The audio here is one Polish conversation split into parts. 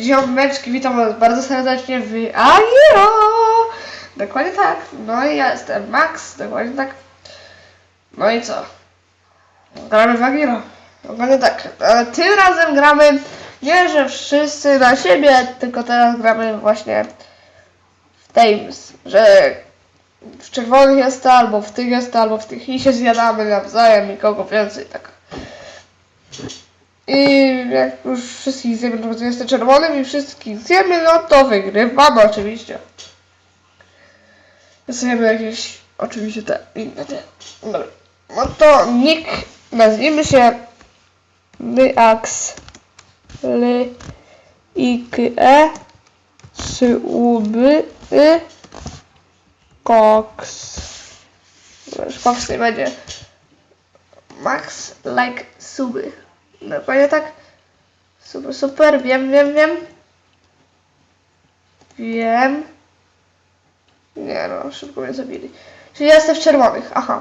ziomeczki, witam was bardzo serdecznie w Agiro! Dokładnie tak, no i ja jestem Max, dokładnie tak. No i co? Gramy w Agiro. Dokładnie tak. Ale tym razem gramy nie, że wszyscy na siebie, tylko teraz gramy właśnie w Tames, że w czerwonych jest to, albo w tych jest to, albo w tych i się zjadamy nawzajem i kogo więcej, tak. I jak już wszystkich zjemy, to jest czerwonym i wszystkich zjemy, no to wygrywamy oczywiście. Zjemy jakieś, oczywiście te inne te. Dobra. No to nick, nazwijmy się Lyax L I E Sy U B Y Cox. Cox nie będzie. Max like suby. Dokładnie tak. Super, super, wiem, wiem, wiem. Wiem. Nie no, szybko mnie zabili. Czyli ja jestem w czerwonych, aha.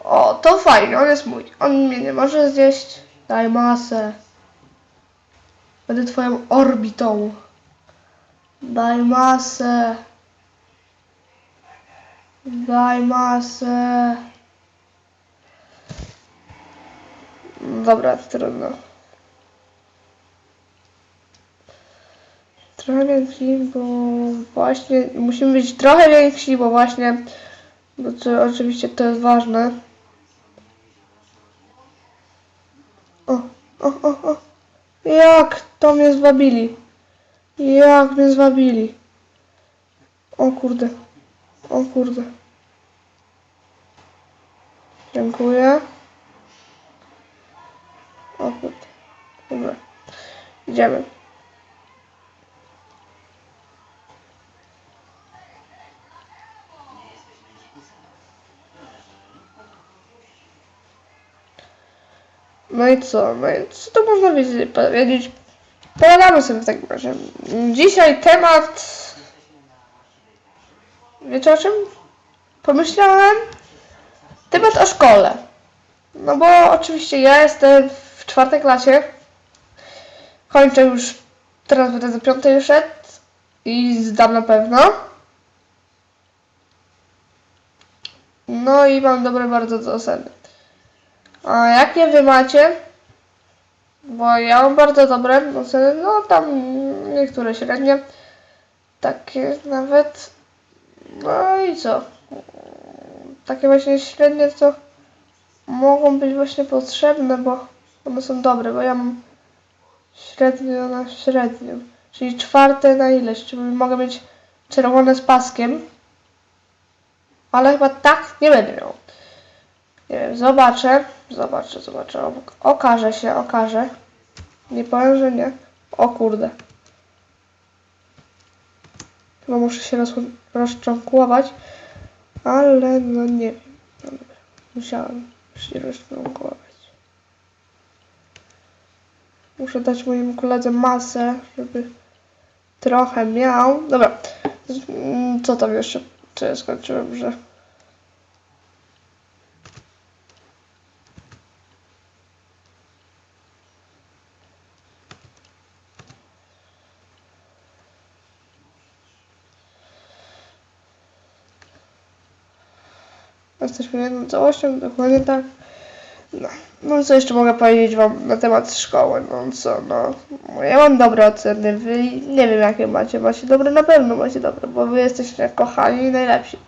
O, to fajnie, on jest mój. On mnie nie może zjeść. Daj masę. Będę twoją orbitą. Daj masę. Daj masę. Dobra, trudno. Trochę więksi, bo właśnie musimy być trochę więksi, bo właśnie, bo to, oczywiście to jest ważne. O, o, o, o. Jak to mnie zwabili? Jak mnie zwabili? O kurde. O kurde. Dziękuję. Idziemy. No i co? No i co to można wiedzieć? powiedzieć? Pogadamy sobie w takim razie. Dzisiaj temat... Wiecie o czym? Pomyślałem? Temat o szkole. No bo oczywiście ja jestem w czwartej klasie. Kończę już, teraz będę do piątej szedł i zdam na pewno. No i mam dobre bardzo oceny. A jakie wy macie? Bo ja mam bardzo dobre oceny, no tam niektóre średnie. Takie nawet. No i co? Takie właśnie średnie, co mogą być właśnie potrzebne, bo one są dobre, bo ja mam średnio na średnią. Czyli czwarte na ileś, czyli mogę mieć czerwone z paskiem. Ale chyba tak nie będę miał. Nie wiem, zobaczę, zobaczę, zobaczę. Okaże się, okaże. Nie powiem, że nie. O kurde. Chyba muszę się roz, rozczłonkować. Ale no nie wiem. Musiałem się rozczłonkować. Muszę dać mojemu koledze masę, żeby trochę miał. Dobra. Mm, Co tam jeszcze? Co ja skończyłem, że... Jesteśmy jedną całością, dokładnie tak. No, no co jeszcze mogę powiedzieć wam na temat szkoły, no co, no. Ja mam dobre oceny, wy nie wiem jakie macie, macie dobre, na pewno macie dobre, bo wy jesteście kochani i najlepsi.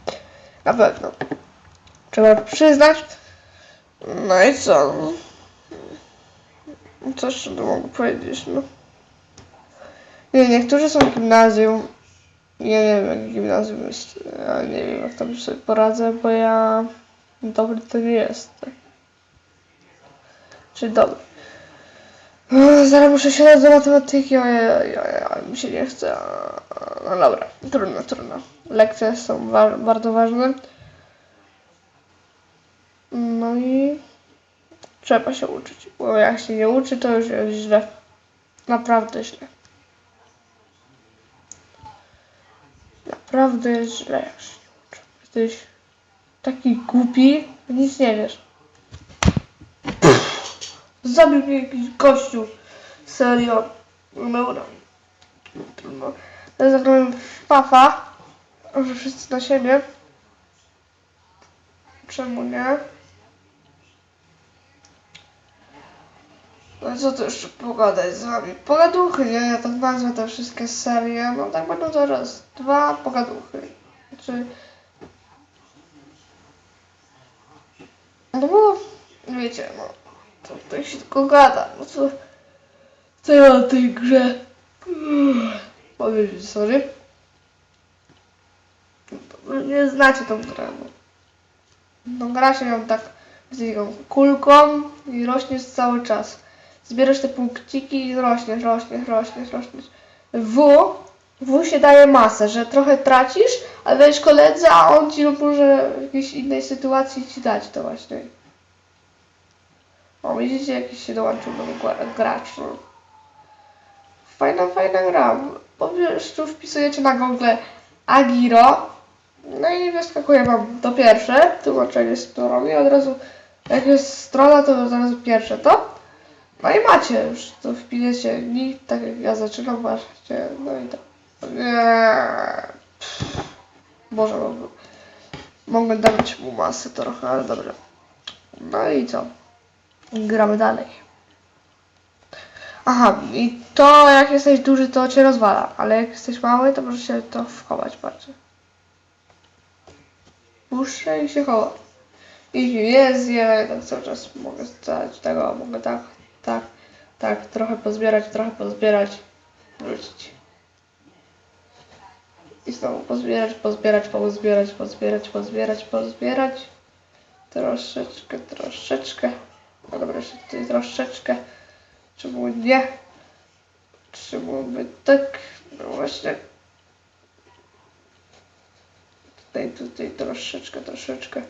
Na pewno. Trzeba przyznać. No i co? no. Co jeszcze mogę powiedzieć, no. Nie, niektórzy są w gimnazjum. Ja nie wiem, jak gimnazjum jest. Ja nie wiem, jak tam sobie poradzę, bo ja dobry to nie jestem. Czy dobry. O, Zaraz muszę siadać do matematyki, ojej, mi się nie chce. No dobra, trudno, trudno. Lekcje są wa- bardzo ważne. No i trzeba się uczyć, bo jak się nie uczy, to już jest źle. Naprawdę źle. Naprawdę jest źle, jak się nie uczy. Jesteś taki głupi, nic nie wiesz. Zabił mnie jakiś gościu. Serio. Dobra. Trudno. Ja zagrałem w Pafa. Że wszyscy na siebie. Czemu nie? No co tu jeszcze pogadać z wami? Pogaduchy, nie? Ja tak nazwę te wszystkie serie. No tak będą teraz. Dwa pogaduchy. Znaczy... No bo, wiecie, no, to tutaj się tylko gada, no co, co ja o tej grze powiedzieć, sorry. No, nie znacie tą grę, no. No gra się ją tak z taką kulką i rośniesz cały czas. Zbierasz te punkciki i rośniesz, rośniesz, rośniesz, rośniesz. W, W się daje masę, że trochę tracisz, ale dajesz koledze, a on ci może w jakiejś innej sytuacji ci dać to właśnie. O, widzicie, jakiś się dołączył gra- gracz. No. Fajna, fajna gra. Po prostu wpisujecie na Google Agiro. No i wyskakuje wam to pierwsze, tłumaczenie stroną i od razu, jak jest strona, to od razu pierwsze to. No i macie już, to wpiszecie nick, tak jak ja zaczynam właśnie, no i to. Nie. Boże, mogę, mogę dać mu masę trochę, ale dobrze. No i co? Gramy dalej. Aha, i to jak jesteś duży, to cię rozwala, ale jak jesteś mały, to możesz się to wchować bardziej. Puszczę i się chowa. I nie zje, tak cały czas mogę stać tego, mogę tak, tak, tak, trochę pozbierać, trochę pozbierać, wrócić. I znowu pozbierać, pozbierać, pozbierać, pozbierać, pozbierać, pozbierać. Troszeczkę, troszeczkę. No dobra, jeszcze tutaj troszeczkę. Czemu nie? Czemu by tak? No właśnie. Tutaj, tutaj troszeczkę, troszeczkę.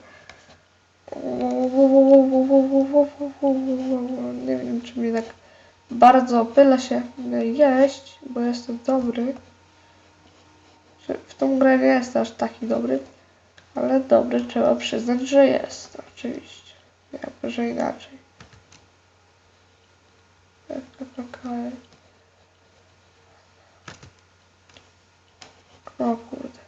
Nie wiem, czy mi tak bardzo opyla się jeść, bo jestem dobry. Czy W tą grę nie jest aż taki dobry, ale dobry trzeba przyznać, że jest. Oczywiście. Jakby, że inaczej. O kurde.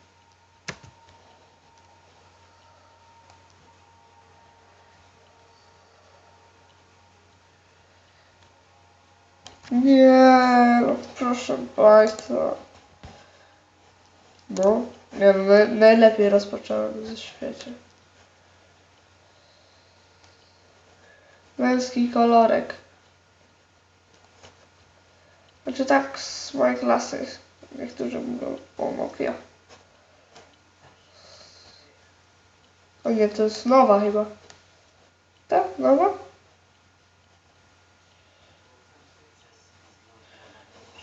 Nie, no proszę Państwa. No, no, naj- najlepiej rozpocząłem ze świecie. Męski kolorek. Znaczy tak z mojej klasy. Niektórzy mówią o Nokia. O nie, to jest nowa chyba. Tak, nowa?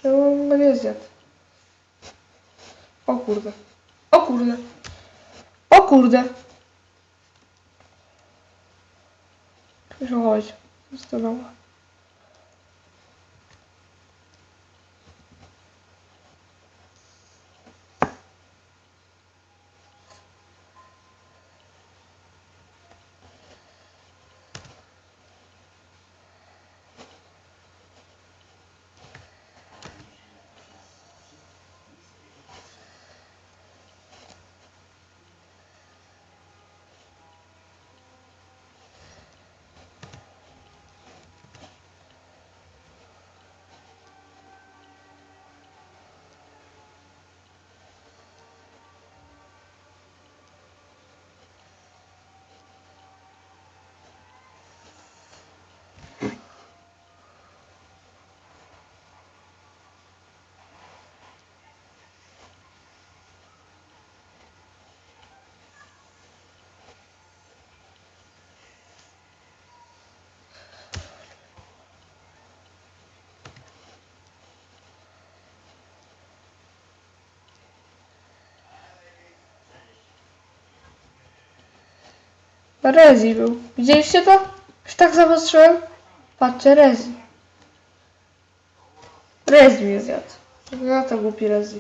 Czemu go nie zjadł? O kurde. O kurde. O kurde. Muszę chować. Jest Rezi był. Widzieliście to? Już tak zaostrzyłem? Patrzcie, Rezi. Rezi mnie zjadł. No to głupi Rezi.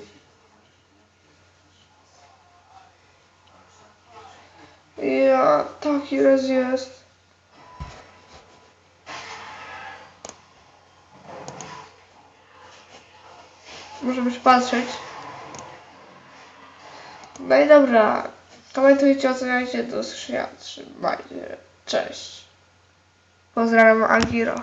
Ja, taki Rezi jest. możemy się patrzeć. No i dobra. Komentujcie, oceniajcie, do usłyszenia. Trzymajcie. Cześć. Pozdrawiam Algiro.